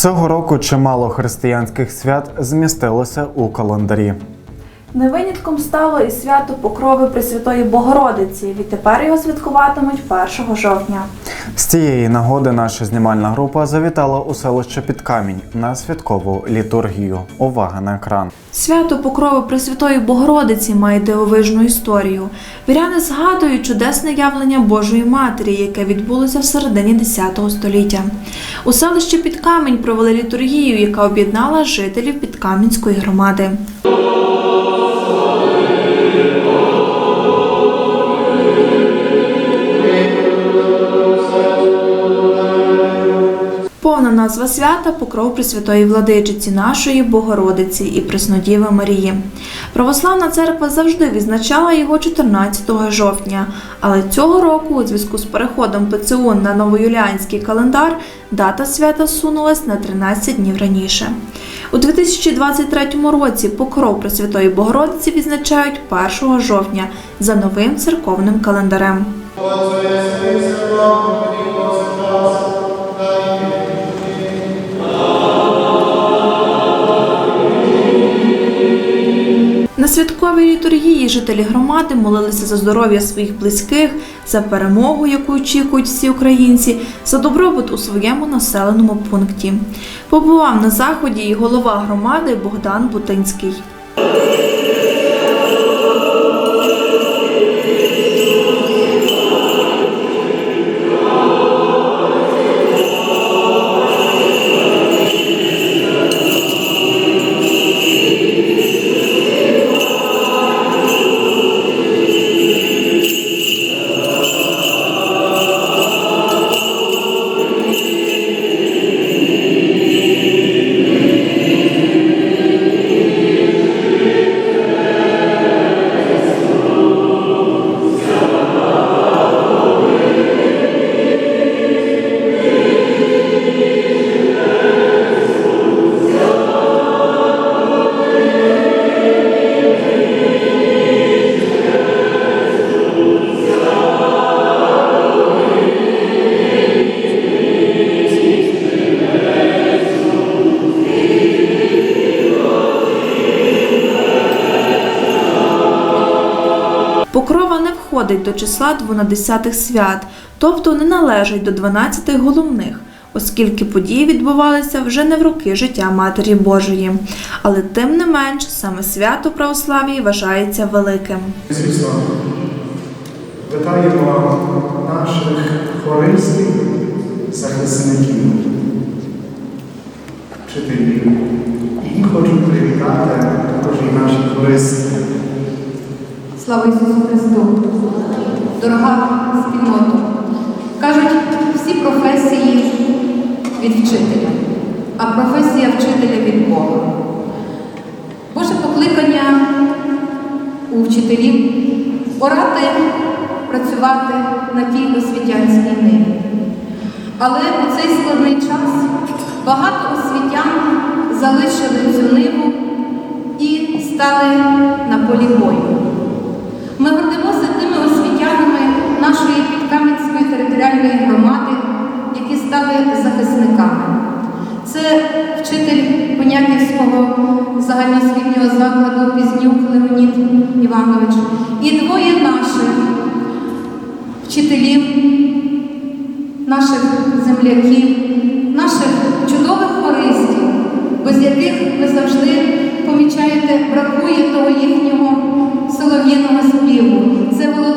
Цього року чимало християнських свят змістилося у календарі. Не винятком стало і свято Покрови Пресвятої Богородиці. Відтепер його святкуватимуть 1 жовтня. З цієї нагоди наша знімальна група завітала у селище Підкамінь на святкову літургію. Увага на екран. Свято Покрови Пресвятої Богородиці має дивовижну історію. Віряни згадують чудесне явлення Божої Матері, яке відбулося в середині X століття. У селищі Підкамінь провели літургію, яка об'єднала жителів Підкам'янської громади. Повна назва свята Покров Пресвятої Владичиці нашої Богородиці і Преснодіви Марії. Православна церква завжди відзначала його 14 жовтня, але цього року, у зв'язку з переходом ПЦУ на новоюліанський календар, дата свята сунулась на 13 днів раніше. У 2023 році Покров Пресвятої Богородиці відзначають 1 жовтня за новим церковним календарем. На святковій літургії жителі громади молилися за здоров'я своїх близьких, за перемогу, яку очікують всі українці, за добробут у своєму населеному пункті. Побував на заході і голова громади Богдан Бутинський. Покрова не входить до числа двонадесятих свят, тобто не належить до 12 головних, оскільки події відбувалися вже не в роки життя Матері Божої. Але тим не менш, саме свято православії вважається великим. Звісно, вітаємо наших хористів, захисників, вчителів. І хочу привітати також і наші хористи. Слава Ісусу Христу! Дорога спільнота! Кажуть, всі професії від вчителя, а професія вчителя від Бога. Боже покликання у вчителів орати, працювати на тій освітянській ниві. Але у цей складний час багато освітян залишили цю ниву і стали на полі бою. Нашої Підкам'янської територіальної громади, які стали захисниками. Це вчитель Понятівського загальноосвітнього закладу Пізнюк Леонід Іванович і двоє наших вчителів, наших земляків, наших чудових хористів, без яких ви завжди помічаєте, бракує того їхнього солов'їного співу. Це Володимир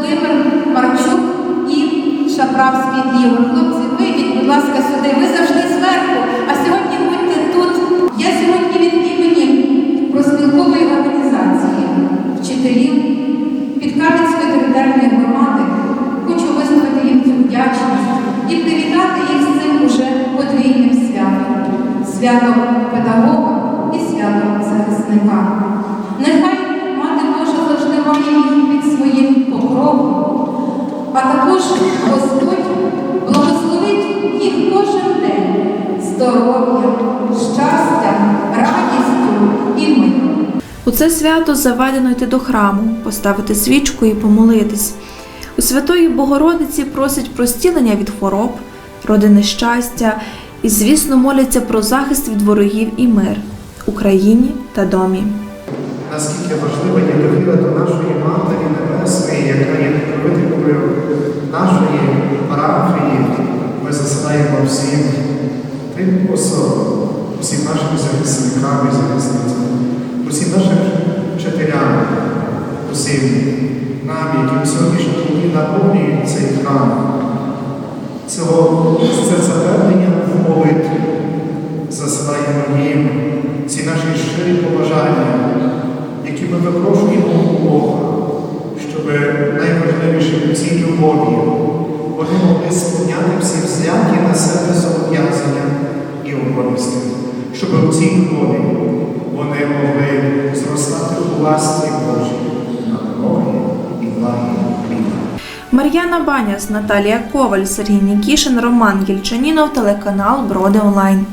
Ігор. Хлопці, вийдіть, будь ласка, сюди. Ви завжди зверху, а сьогодні будьте тут. Я сьогодні від імені проспілкової організації вчителів Підкам'янської територіальної громади хочу висловити їм цю вдячність і привітати їх з цим уже подвійним святом святом педагога і святом захисника. Здоров'ям, щастям, радістю і миром. У це свято заведено йти до храму, поставити свічку і помолитись. У Святої Богородиці просять про зцілення від хвороб, родини щастя І, звісно, моляться про захист від ворогів і мир Україні та домі. Наскільки важлива є довіра до нашої Матері Небесної, яка є покровителькою нашої парафії, ми засилаємо всім тим особам, усім нашим захисникам і захисницям, усім нашим вчителям, усім нам, які в сьогоднішній дні наповнюють цей храм, цього це запевнення в молитві. Засилаємо їм ці наші щирі побажання, які ми випрошуємо у Бога, щоб найважливіше у цій любові вони могли сповняти всі взяті на себе зобов'язання і обов'язки, щоб у цій любові зростати у ласті Божій на і благі. Мар'яна Баняс, Наталія Коваль, Сергій Нікішин, Роман Гільчанінов, телеканал Броди Онлайн.